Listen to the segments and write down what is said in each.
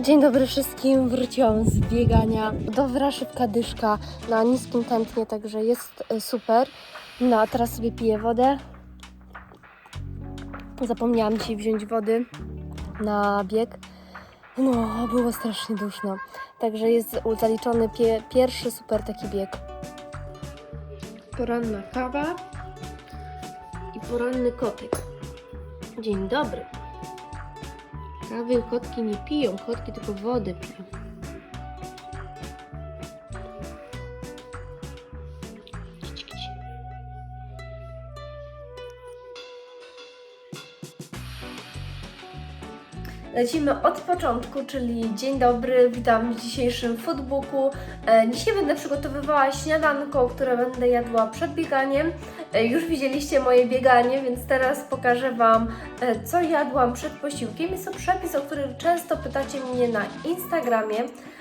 Dzień dobry wszystkim, wróciłam z biegania. Dobra szybka dyszka na niskim tętnie, także jest e, super. No a teraz sobie piję wodę. Zapomniałam dzisiaj wziąć wody na bieg. No, było strasznie duszno. Także jest zaliczony pie pierwszy super taki bieg. Poranna kawa i poranny kotyk. Dzień dobry. Kawy kotki nie piją, kotki tylko wodę piją. Lecimy od początku, czyli dzień dobry, witam w dzisiejszym foodbooku. E, Dzisiaj będę przygotowywała śniadanko, które będę jadła przed bieganiem. E, Już widzieliście moje bieganie, więc teraz pokażę Wam, e, co jadłam przed posiłkiem. Jest to przepis, o który często pytacie mnie na Instagramie.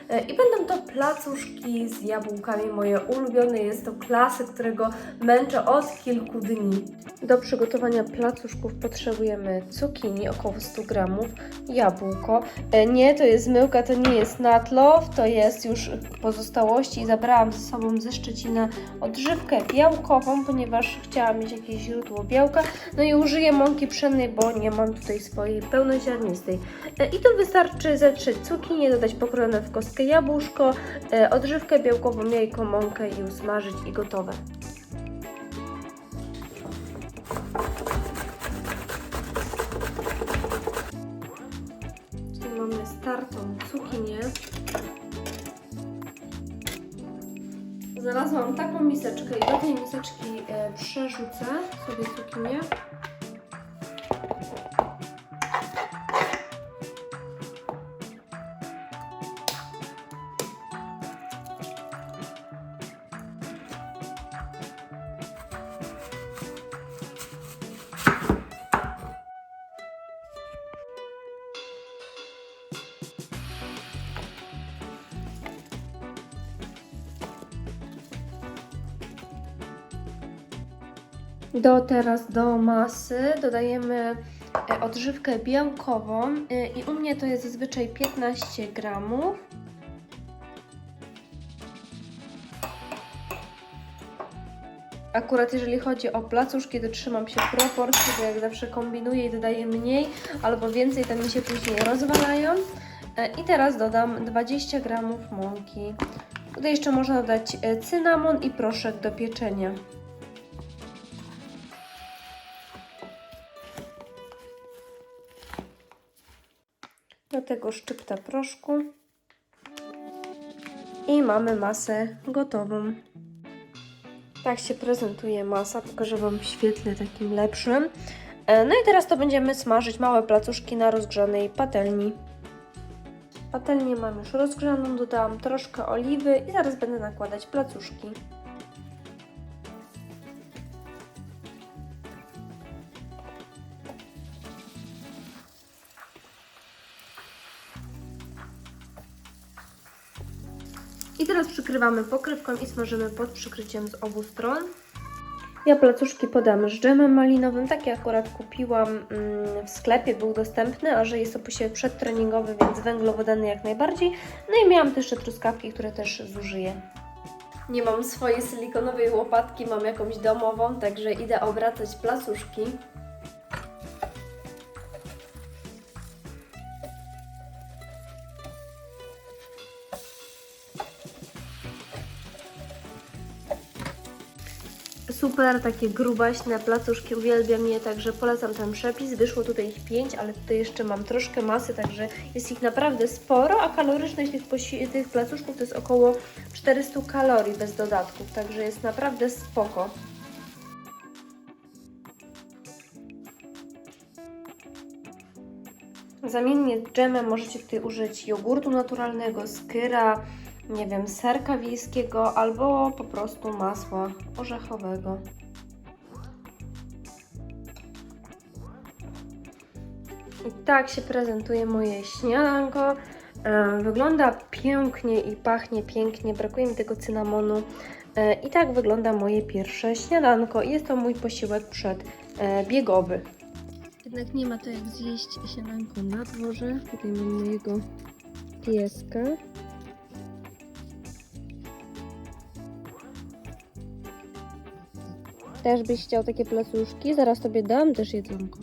I będą to placuszki z jabłkami, moje ulubione. Jest to klasyk, którego męczę od kilku dni. Do przygotowania placuszków potrzebujemy cukinii, około 100 gramów, jabłko. E, Nie, to jest myłka, to nie jest natlow, to jest już pozostałości. Zabrałam ze sobą ze Szczecina odżywkę białkową, ponieważ chciałam mieć jakieś źródło białka. No i użyję mąki pszennej, bo nie mam tutaj swojej pełnoziarnistej. E, I tu wystarczy zetrzeć cukinię, dodać pokrojone w jabłuszko, e, odżywkę białkową, jajko, mąkę i usmażyć i gotowe. Tutaj mamy startą cukinię. Znalazłam taką miseczkę i do tej miseczki e, przerzucę sobie cukinię. Do teraz do masy dodajemy e, odżywkę białkową e, i u mnie to jest zazwyczaj 15 gramów. Akurat jeżeli chodzi o placuszki, to trzymam się proporcji, bo jak zawsze kombinuję i dodaję mniej albo więcej, to mi się później rozwalają. E, I teraz dodam 20 gramów mąki. Tutaj jeszcze można dodać cynamon i proszek do pieczenia. Do tego szczypta proszku. I mamy masę gotową. Tak się prezentuje masa. Pokażę Wam w świetle takim lepszym. E, No i teraz to będziemy smażyć małe placuszki na rozgrzanej patelni. Patelnię mam już rozgrzaną, dodałam troszkę oliwy i zaraz będę nakładać placuszki. Przykrywamy pokrywką i smażymy pod przykryciem z obu stron. Ja placuszki podam z dżemem malinowym. Taki akurat kupiłam mm, w sklepie, był dostępny, a że jest to posiłek przedtreningowy, więc węglowodany jak najbardziej. No i miałam też jeszcze truskawki, które też zużyję. Nie mam swojej silikonowej łopatki, mam jakąś domową, także idę obracać placuszki. Super, takie grubaśne placuszki, uwielbiam je, także polecam ten przepis. Wyszło tutaj ich 5, ale tutaj jeszcze mam troszkę masy, także jest ich naprawdę sporo, a kaloryczność tych, tych placuszków to jest około 400 kalorii bez dodatków, także jest naprawdę spoko. Zamiennie z dżemem możecie tutaj użyć jogurtu naturalnego, skyra, nie wiem, serka wiejskiego albo po prostu masła orzechowego. I tak się prezentuje moje śniadanko. E, Wygląda pięknie i pachnie pięknie, brakuje mi tego cynamonu. E, I tak wygląda moje pierwsze śniadanko. Jest to mój posiłek przedbiegowy. Jednak nie ma to jak zjeść śniadanko na dworze. Tutaj mam mojego pieska. Też byś chciał takie placuszki? Zaraz tobie dam też jedzonko.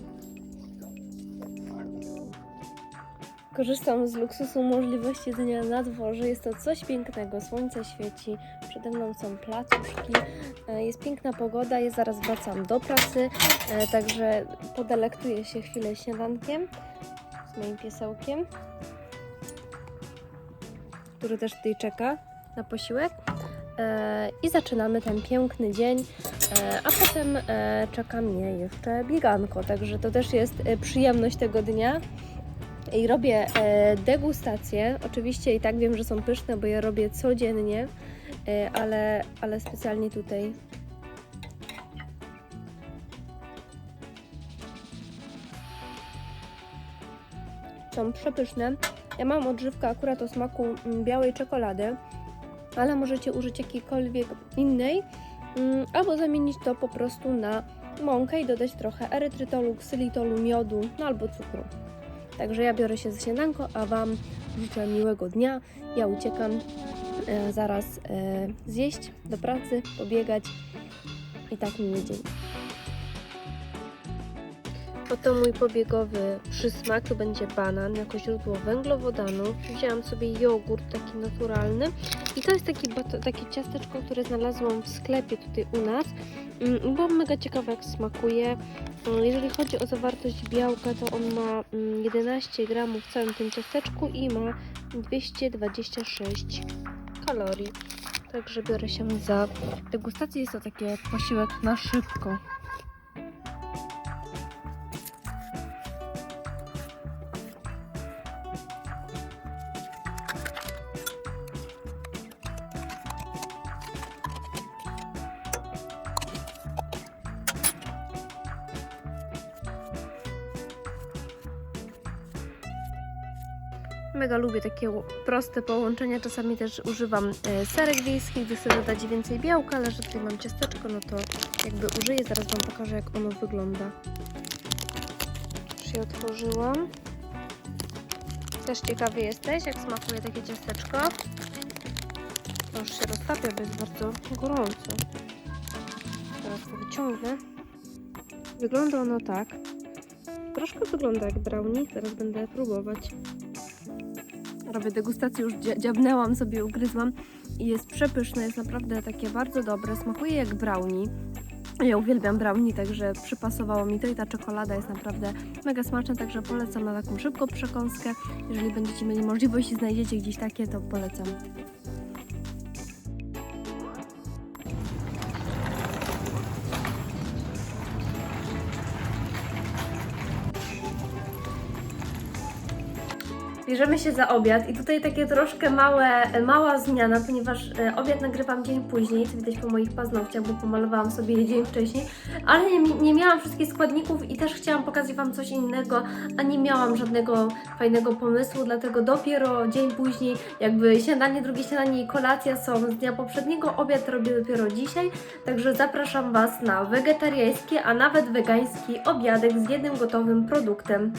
Korzystam z luksusu możliwości jedzenia na dworze. Jest to coś pięknego. Słońce świeci, przede mną są placuszki. E, Jest piękna pogoda, ja zaraz wracam do pracy, e, także podelektuję się chwilę śniadankiem z moim piesełkiem, który też tutaj czeka na posiłek. E, I zaczynamy ten piękny dzień, e, a potem e, czeka mnie jeszcze bieganko, także to też jest przyjemność tego dnia. I robię degustacje. Oczywiście i tak wiem, że są pyszne, bo je robię codziennie, ale, ale specjalnie tutaj są przepyszne. Ja mam odżywkę akurat o smaku mm, białej czekolady, ale możecie użyć jakiejkolwiek innej, mm, albo zamienić to po prostu na mąkę i dodać trochę erytrytolu, ksylitolu, miodu, no albo cukru. Także ja biorę się za śniadanko, a Wam życzę miłego dnia. Ja uciekam e, zaraz e, zjeść do pracy, pobiegać i tak miły dzień. Oto mój pobiegowy przysmak, to będzie banan jako źródło węglowodanów. Wzięłam sobie jogurt taki naturalny i to jest taki bato, takie ciasteczko, które znalazłam w sklepie tutaj u nas. Mm, Było mega ciekawe jak smakuje. Mm, Jeżeli chodzi o zawartość białka, to on ma mm, 11 gramów w całym tym ciasteczku i ma 226 kalorii. Także biorę się za degustację. Jest to taki posiłek na szybko. Mega lubię takie proste połączenia. Czasami też używam e, serek wiejskich, gdy chcę dodać więcej białka, ale że tutaj mam ciasteczko, no to jakby użyję. Zaraz Wam pokażę, jak ono wygląda. Już je otworzyłam. Też ciekawy jesteś, jak smakuje takie ciasteczko. To już się roztapia, bo jest bardzo gorąco. Teraz to wyciągnę. Wygląda ono tak. Troszkę wygląda jak brownie. Teraz będę próbować. Robię degustację, już dzia- dziabnęłam sobie, ugryzłam i jest przepyszne, jest naprawdę takie bardzo dobre, smakuje jak brownie. Ja uwielbiam brownie, także przypasowało mi to i ta czekolada jest naprawdę mega smaczna, także polecam na taką szybką przekąskę. Jeżeli będziecie mieli możliwość i znajdziecie gdzieś takie, to polecam. Bierzemy się za obiad i tutaj takie troszkę małe, mała zmiana, ponieważ e, obiad nagrywam dzień później, co widać po moich paznokciach, bo pomalowałam sobie je dzień wcześniej, ale nie, nie miałam wszystkich składników i też chciałam pokazać Wam coś innego, a nie miałam żadnego fajnego pomysłu, dlatego dopiero dzień później, jakby śniadanie, drugie śniadanie i kolacja są z dnia poprzedniego, obiad robię dopiero dzisiaj, także zapraszam Was na wegetariański, a nawet wegański obiadek z jednym gotowym produktem.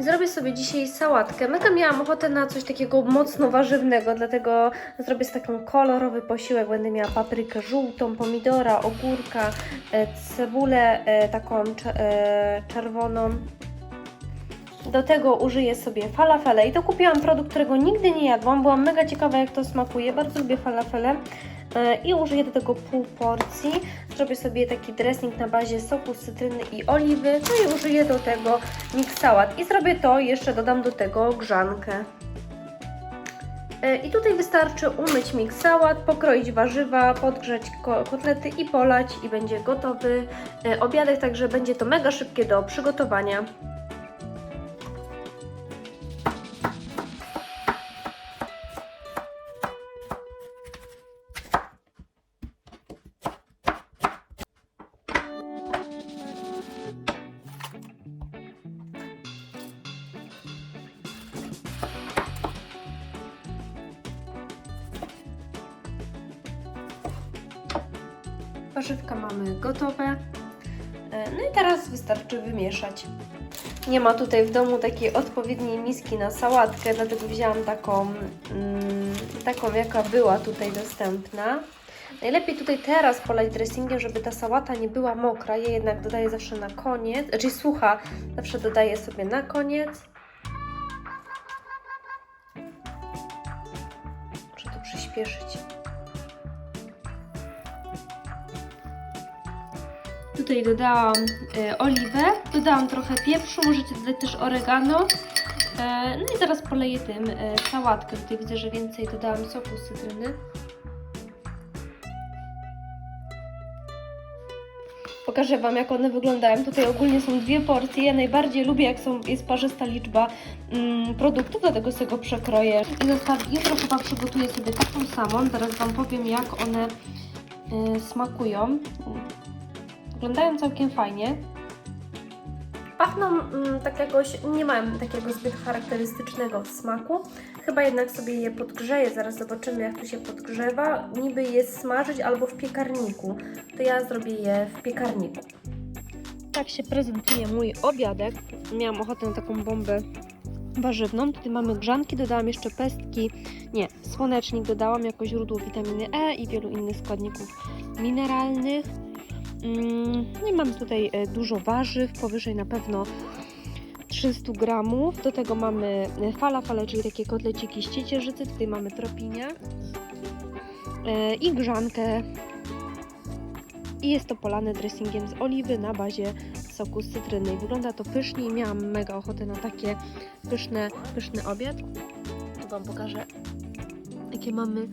I zrobię sobie dzisiaj sałatkę. Mega miałam ochotę na coś takiego mocno warzywnego, dlatego zrobię sobie taki kolorowy posiłek. Będę miała paprykę żółtą, pomidora, ogórka, e, cebulę e, taką e, czerwoną. Do tego użyję sobie falafele i to kupiłam produkt, którego nigdy nie jadłam. Byłam mega ciekawa jak to smakuje. Bardzo lubię falafele. E, I użyję do tego pół porcji. Zrobię sobie taki dressing na bazie soku z cytryny i oliwy. No i użyję do tego mix sałat. I zrobię to, jeszcze dodam do tego grzankę. E, I tutaj wystarczy umyć mix sałat, pokroić warzywa, podgrzać ko- kotlety i polać i będzie gotowy e, obiadek, także będzie to mega szybkie do przygotowania. Warzywka mamy gotowe. E, No i teraz wystarczy wymieszać. Nie ma tutaj w domu takiej odpowiedniej miski na sałatkę, dlatego wzięłam taką, mm, taką jaka była tutaj dostępna. Najlepiej tutaj teraz polać dressingiem, żeby ta sałata nie była mokra. Ja jednak dodaję zawsze na koniec, czyli sucha, zawsze dodaję sobie na koniec. Muszę to przyspieszyć. Tutaj dodałam e, oliwę, dodałam trochę pieprzu, możecie dodać też oregano. E, no i zaraz poleję tym e, sałatkę. Tutaj widzę, że więcej dodałam soku z cytryny. Pokażę Wam, jak one wyglądają. Tutaj ogólnie są dwie porcje. Ja najbardziej lubię, jak są, jest parzysta liczba mm, produktów, dlatego sobie go przekroję. I zostaw, jutro chyba przygotuję sobie taką samą. Zaraz Wam powiem, jak one y, smakują. Wyglądają całkiem fajnie. Pachną mm, tak jakoś, nie mają takiego zbyt charakterystycznego smaku. Chyba jednak sobie je podgrzeję, zaraz zobaczymy jak to się podgrzewa. Niby je smażyć albo w piekarniku. To ja zrobię je w piekarniku. Tak się prezentuje mój obiadek. Miałam ochotę na taką bombę warzywną. Tutaj mamy grzanki, dodałam jeszcze pestki, nie, słonecznik dodałam jako źródło witaminy E i wielu innych składników mineralnych. Mm, i mamy tutaj e, dużo warzyw, powyżej na pewno 300 gramów. Do tego mamy e, falafale, czyli takie kotleciki z ciecierzycy. Tutaj mamy tropinia e, i grzankę. I jest to polane dressingiem z oliwy na bazie soku z cytryny. Wygląda to pysznie i miałam mega ochotę na takie pyszne, pyszny obiad. Tu Wam pokażę, jakie mamy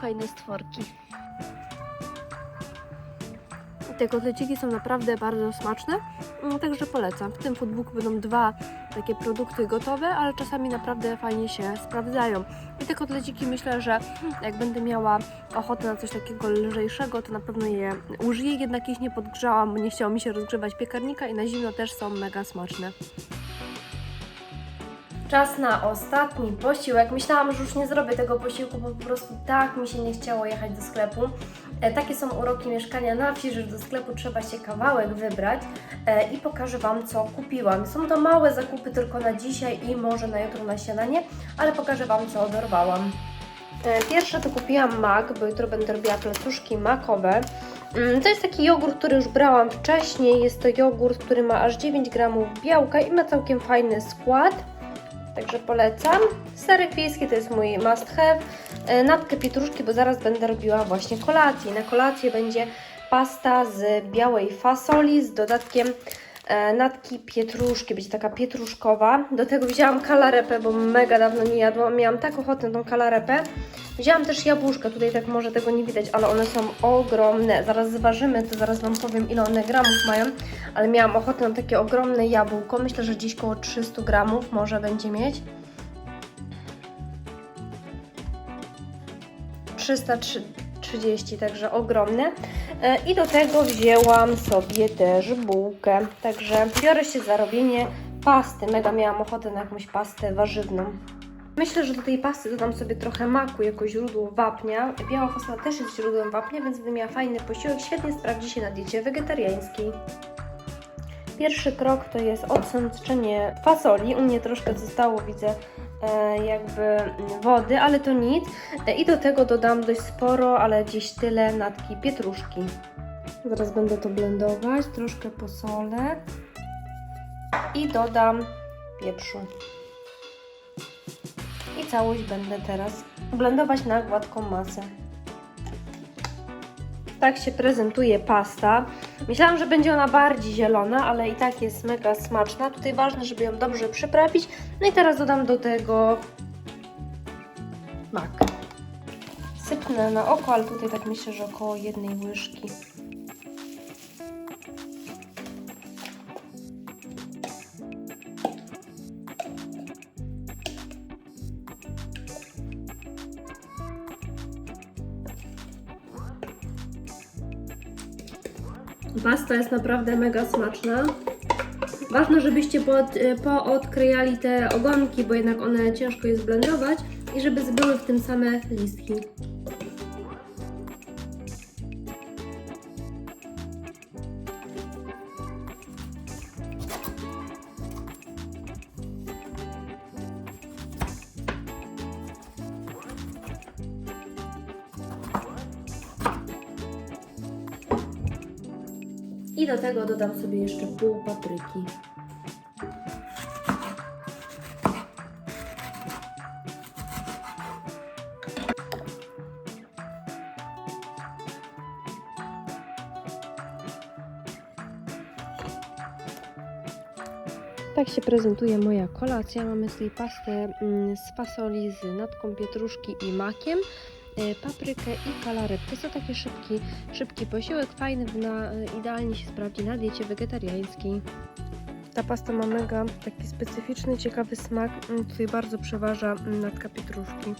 fajne stworki. Te kotleciki są naprawdę bardzo smaczne, mm, także polecam. W tym foodbooku będą dwa takie produkty gotowe, ale czasami naprawdę fajnie się sprawdzają. I te kotleciki myślę, że jak będę miała ochotę na coś takiego lżejszego, to na pewno je użyję, jednak ich nie podgrzałam, nie chciało mi się rozgrzewać piekarnika i na zimno też są mega smaczne. Czas na ostatni posiłek. Myślałam, że już nie zrobię tego posiłku, bo po prostu tak mi się nie chciało jechać do sklepu. E, takie są uroki mieszkania na wsi, że do sklepu trzeba się kawałek wybrać e, i pokażę Wam, co kupiłam. Są to małe zakupy tylko na dzisiaj i może na jutro na śniadanie, ale pokażę Wam, co dorwałam. E, Pierwsze to kupiłam mak, bo jutro będę robiła placuszki makowe. Mm, To jest taki jogurt, który już brałam wcześniej. Jest to jogurt, który ma aż 9 gramów białka i ma całkiem fajny skład. Także polecam. Serek wiejski to jest mój must have. E, Natkę pietruszki, bo zaraz będę robiła właśnie kolację. Na kolację będzie pasta z białej fasoli z dodatkiem e, natki pietruszki, będzie taka pietruszkowa. Do tego wzięłam kalarepę, bo mega dawno nie jadłam. Miałam tak ochotę tą kalarepę. Wzięłam też jabłuszka, tutaj tak może tego nie widać, ale one są ogromne. Zaraz zważymy, to zaraz Wam powiem ile one gramów mają, ale miałam ochotę na takie ogromne jabłko. Myślę, że gdzieś koło 300 gramów może będzie mieć. 330, także ogromne. E, I do tego wzięłam sobie też bułkę. Także biorę się za robienie pasty. Mega miałam ochotę na jakąś pastę warzywną. Myślę, że do tej pasty dodam sobie trochę maku jako źródło wapnia. Biała fasola też jest źródłem wapnia, więc będę miała fajny posiłek. Świetnie sprawdzi się na diecie wegetariańskiej. Pierwszy krok to jest odsączenie fasoli. U mnie troszkę zostało, widzę, jakby wody, ale to nic. E, I do tego dodam dość sporo, ale gdzieś tyle natki pietruszki. Zaraz będę to blendować, troszkę posolę i dodam pieprzu. I całość będę teraz blendować na gładką masę. Tak się prezentuje pasta. Myślałam, że będzie ona bardziej zielona, ale i tak jest mega smaczna. Tutaj ważne, żeby ją dobrze przyprawić. No i teraz dodam do tego mak. Sypnę na oko, ale tutaj tak myślę, że około jednej łyżki. Jest naprawdę mega smaczna. Ważne, żebyście pod, poodkrejali te ogonki, bo jednak one ciężko jest blendować i żeby były w tym same listki. Tego dodam sobie jeszcze pół papryki. Tak się prezentuje moja kolacja. Mamy tutaj pastę mm, z fasoli z natką pietruszki i makiem, paprykę i kalaretkę. Jest to taki szybki, szybki posiłek, fajny, na, idealnie się sprawdzi na diecie wegetariańskiej. Ta pasta ma mega taki specyficzny, ciekawy smak. Mm, Tutaj bardzo przeważa mm, natka pietruszki.